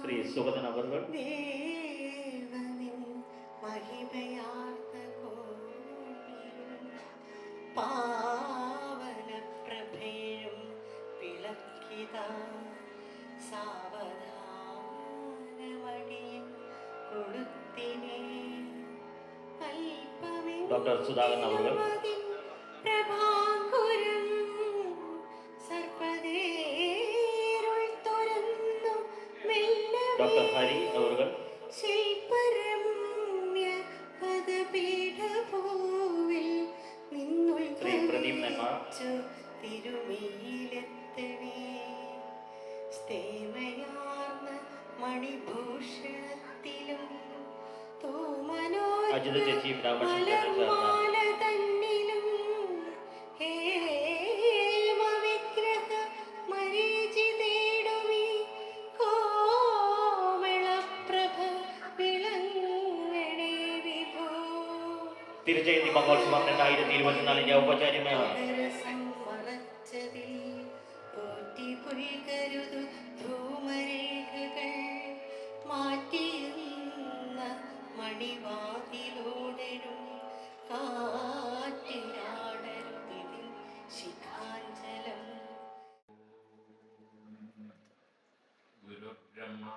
ശ്രീ സുഗതൻ അവർ പാവന പ്രഭേയം വിളക്കിത സാവധാനമടിയും കൊടുത്തിനെ. അല്പമേ ഡോക്ടർ സുധാകരൻ അവർ ശില്പരമ്യ പദപീഠഭൂവിൽ നിന്നുൾ ശ്രീ പ്രദീപ് നെന്മാർ. തിരുമയിലെത്തണേ സ്തേമയാർന്ന മണിഭൂഷണത്തിലും അജിത ചേച്ചി രാമകൃഷ്ണൻ ചേർന്ന ധൂമരേഖകൾ മഹോത്സവം രണ്ടായിരത്തി കാറ്റിലാടരുതിൽ ശിഖാഞ്ചലം ഗുരുബ്രഹ്മാ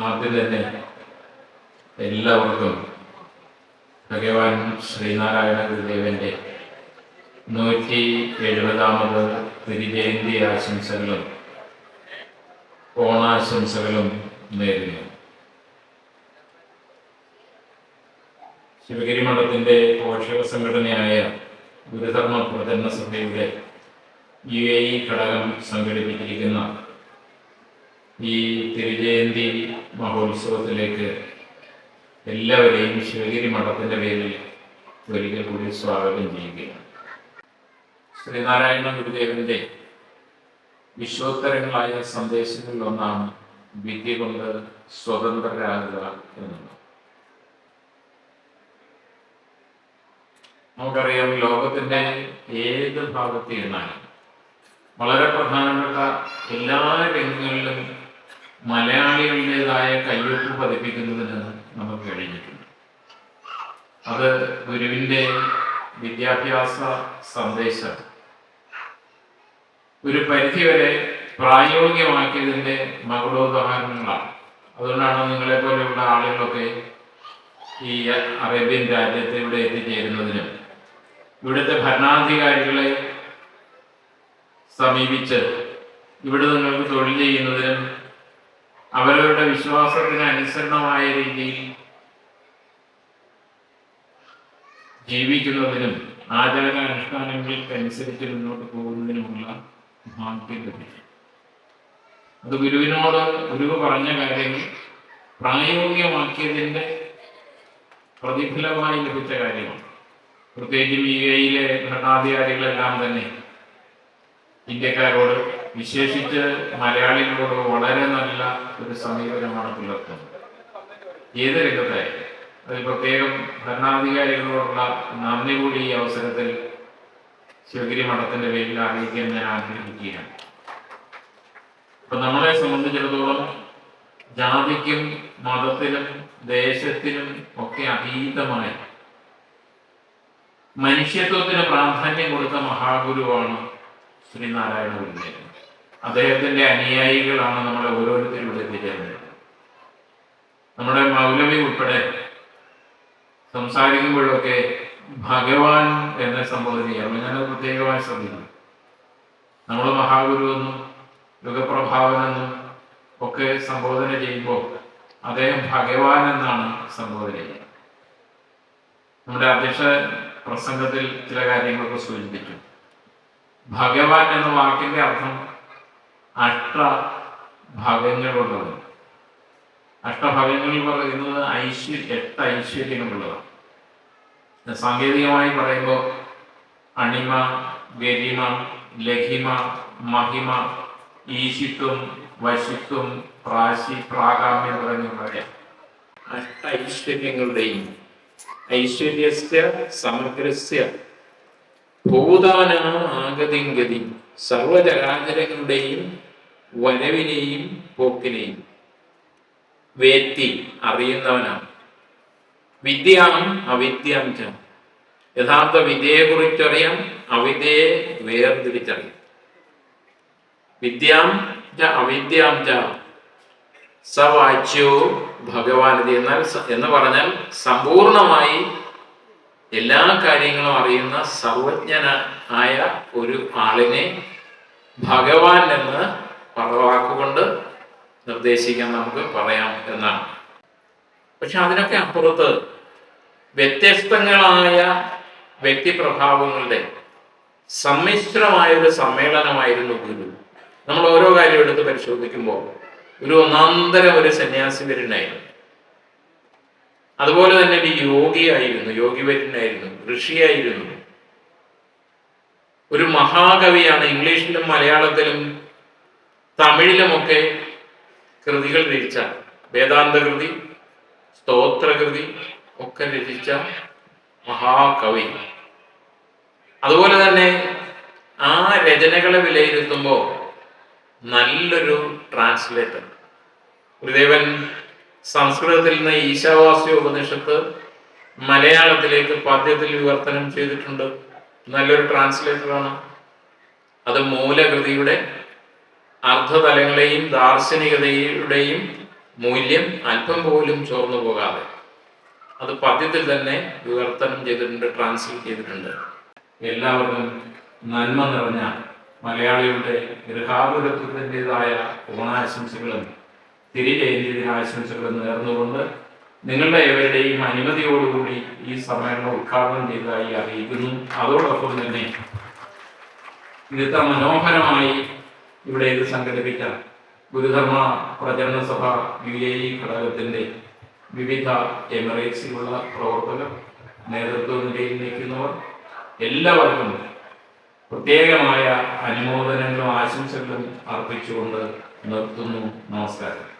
ആദ്യം തന്നെ എല്ലാവർക്കും ഭഗവാൻ ശ്രീനാരായണ ഗുരുദേവന്റെ നൂറ്റി എഴുപതാമത് തിരുജയന്തി ആശംസകളും ഓണാശംസകളും നേരുന്നു. ശിവഗിരി മഠത്തിന്റെ പോഷക സംഘടനയായ ഗുരുധർമ്മ പ്രചരണ സഭയുടെ യു എ ഇ ഘടകം സംഘടിപ്പിച്ചിരിക്കുന്ന ഈ തിരുജയന്തി മഹോത്സവത്തിലേക്ക് എല്ലാവരെയും ശിവഗിരി മഠത്തിന്റെ പേരിൽ ഒരിക്കൽ കൂടി സ്വാഗതം ചെയ്യുകയാണ്. ശ്രീനാരായണ ഗുരുദേവന്റെ വിശ്വോത്തരങ്ങളായ സന്ദേശങ്ങളിൽ ഒന്നാണ് വിദ്യ കൊണ്ട് സ്വതന്ത്രരാകുക എന്നുള്ളത്. നമുക്കറിയാം ലോകത്തിന്റെ ഏത് ഭാഗത്ത് വളരെ പ്രധാനപ്പെട്ട എല്ലാ രംഗങ്ങളിലും മലയാളികളുടേതായ കയ്യൊപ്പ് പതിപ്പിക്കുന്നതിന് നമുക്ക് കഴിഞ്ഞിട്ടുണ്ട്. അത് ഗുരുവിന്റെ വിദ്യാഭ്യാസ സന്ദേശം. ഒരു പരിധിവരെ പ്രായോഗികമാക്കിയതിന്റെ മകളോദാഹരണങ്ങളാണ് അതുകൊണ്ടാണ് നിങ്ങളെ പോലെയുള്ള ആളുകളൊക്കെ ഈ അറേബ്യൻ രാജ്യത്ത് ഇവിടെ എത്തിച്ചേരുന്നതിനും ഇവിടുത്തെ ഭരണാധികാരികളെ സമീപിച്ച് ഇവിടെ നിങ്ങൾക്ക് തൊഴിൽ ചെയ്യുന്നതിനും അവരവരുടെ വിശ്വാസത്തിന് അനുസരണമായ രീതിയിൽ ജീവിക്കുന്നതിനും ആചാരാനുഷ്ഠാനങ്ങൾക്കനുസരിച്ച് മുന്നോട്ട് പോകുന്നതിനുമുള്ള ഭാഗ്യം അത് ഗുരുവിനോട് ഗുരു പറഞ്ഞ കാര്യങ്ങൾ പ്രായോഗികമാക്കിയതിന്റെ പ്രതിഫലമായി ലഭിച്ച കാര്യമാണ്. പ്രത്യേകിച്ചും യു എയിലെ ഭരണാധികാരികളെല്ലാം തന്നെ ഇന്ത്യക്കാരോട് വിശേഷിച്ച് മലയാളികളോട് വളരെ നല്ല ഒരു സമീപനമാണ് പുലർത്തുന്നത്. ഏത് രംഗത്തായാലും അത് പ്രത്യേകം ഭരണാധികാരികളോടുള്ള നന്ദി കൂടി ഈ അവസരത്തിൽ ശിവഗിരി മഠത്തിന്റെ പേരിൽ അറിയിക്കാൻ ഞാൻ ആഗ്രഹിക്കുകയാണ്. അപ്പൊ നമ്മളെ സംബന്ധിച്ചിടത്തോളം ജാതിക്കും മതത്തിനും ദേശത്തിനും ഒക്കെ അതീതമായി മനുഷ്യത്വത്തിന് പ്രാധാന്യം കൊടുത്ത മഹാഗുരുവാണ് ശ്രീനാരായണ ഗുരുദേവൻ. അദ്ദേഹത്തിന്റെ അനുയായികളാണ് നമ്മളെ ഓരോരുത്തരും ഇവിടെ നമ്മുടെ മൗലവി ഉൾപ്പെടെ സംസാരിക്കുമ്പോഴൊക്കെ ഭഗവാൻ എന്നെ സംബോധന ചെയ്യാറുണ്ട്. ഞാനത് പ്രത്യേകമായി ശ്രദ്ധിക്കുന്നു. നമ്മൾ മഹാഗുരു എന്നും യുഗപ്രഭാവനെന്നും ഒക്കെ സംബോധന ചെയ്യുമ്പോൾ അദ്ദേഹം ഭഗവാൻ എന്നാണ് സംബോധന ചെയ്യുന്നത്. നമ്മുടെ അധ്യക്ഷ പ്രസംഗത്തിൽ ചില കാര്യങ്ങളൊക്കെ സൂചിപ്പിച്ചു. ഭഗവാൻ എന്ന വാക്കിന്റെ അർത്ഥം അഷ്ട ഭാഗങ്ങളുള്ളത് അഷ്ടഭാഗങ്ങളിൽ പറയുന്നത് ഐശ്വര്യ എട്ട് ഐശ്വര്യങ്ങളുള്ളതാണ് സാങ്കേതികമായി പറയുമ്പോൾ അണിമ ഗരിമ ലഹിമ മഹിമ ഈശിത്വം വശിത്വം പ്രാശി പ്രാകാമ്യം പറഞ്ഞു പറയാം അഷ്ട ഐശ്വര്യങ്ങളുടെയും ഐശ്വര്യസ്യ സമഗ്രസ്യ ഭൂതാന ആഗതിം ഗതി സർവചരാചരങ്ങളുടെയും വരവിനെയും പോക്കിനെയും വേത്തി അറിയുന്നവനാണ്. വിദ്യാം അവിദ്യാം ച. യഥാർത്ഥ വിദ്യയെ കുറിച്ചറിയാം അവിദ്യയെ വേർതിരിച്ചറിയാം. വിദ്യാം ച അവിദ്യാം ച. സവാച്യോ ഭഗവാനതി എന്നാൽ എന്ന് പറഞ്ഞാൽ സമ്പൂർണമായി എല്ലാ കാര്യങ്ങളും അറിയുന്ന സർവജ്ഞനായ ഒരു ആളിനെ ഭഗവാൻ എന്ന് പറവാക്കുകൊണ്ട് നിർദ്ദേശിക്കാൻ നമുക്ക് പറയാം എന്നാണ്. പക്ഷെ അതിനൊക്കെ അപ്പുറത്ത് വ്യത്യസ്തങ്ങളായ വ്യക്തിപ്രഭാവങ്ങളുടെ സമ്മിശ്രമായ ഒരു സമ്മേളനമായിരുന്നു ഗുരു. നമ്മൾ ഓരോ കാര്യം എടുത്ത് പരിശോധിക്കുമ്പോൾ ഒരു ഒന്നാന്തരം ഒരു സന്യാസി വരുന്നായിരുന്നു അതുപോലെ തന്നെ ഒരു യോഗിയായിരുന്നു യോഗി വരുന്നായിരുന്നു ഋഷിയായിരുന്നു. ഒരു മഹാകവിയാണ് ഇംഗ്ലീഷിലും മലയാളത്തിലും തമിഴിലുമൊക്കെ കൃതികൾ രചിച്ച. വേദാന്തകൃതി സ്തോത്രകൃതി ഒക്കെ രചിച്ച മഹാകവി. അതുപോലെ തന്നെ ആ രചനകളെ വിലയിരുത്തുമ്പോൾ നല്ലൊരു ട്രാൻസ്ലേറ്റർ ഗുരുദേവൻ സംസ്കൃതത്തിൽ നിന്ന് ഈശാവാസ്യ ഉപനിഷത്ത് മലയാളത്തിലേക്ക് പദ്യത്തിൽ വിവർത്തനം ചെയ്തിട്ടുണ്ട്. നല്ലൊരു ട്രാൻസ്ലേറ്ററാണ് അത് മൂലകൃതിയുടെ അർത്ഥതലങ്ങളെയും ദാർശനികതയുടെയും മൂല്യം അല്പം പോലും ചോർന്നു പോകാതെ അത് പദ്യത്തിൽ തന്നെ വിവർത്തനം ചെയ്തിട്ടുണ്ട് ട്രാൻസ്ലേറ്റ് ചെയ്തിട്ടുണ്ട്. എല്ലാവർക്കും നന്മ നിറഞ്ഞ മലയാളിയുടെ ഗൃഹാതുരത്വത്തിന്റെതായ ഓണാശംസകളും തിരിജയന്തി ദിനാശംസകളും നേർന്നുകൊണ്ട് നിങ്ങളുടെ ഏവരുടെയും അനുമതിയോടുകൂടി ഈ സമ്മേളനം ഉദ്ഘാടനം ചെയ്തതായി അറിയിക്കുന്നു. അതോടൊപ്പം തന്നെ ഇത് ഇത്ര മനോഹരമായി ഇവിടെ ഇത് സംഘടിപ്പിച്ച ഗുരുധർമ്മ പ്രചരണ സഭ യു എ ഇ ഘടകത്തിന്റെ വിവിധ എമിറേറ്റ്സിലുള്ള പ്രവർത്തകർ നേതൃത്വ നിൽക്കുന്നവർ എല്ലാവർക്കും പ്രത്യേകമായ അനുമോദനങ്ങളും ആശംസകളും അർപ്പിച്ചുകൊണ്ട് നിർത്തുന്നു. നമസ്കാരം.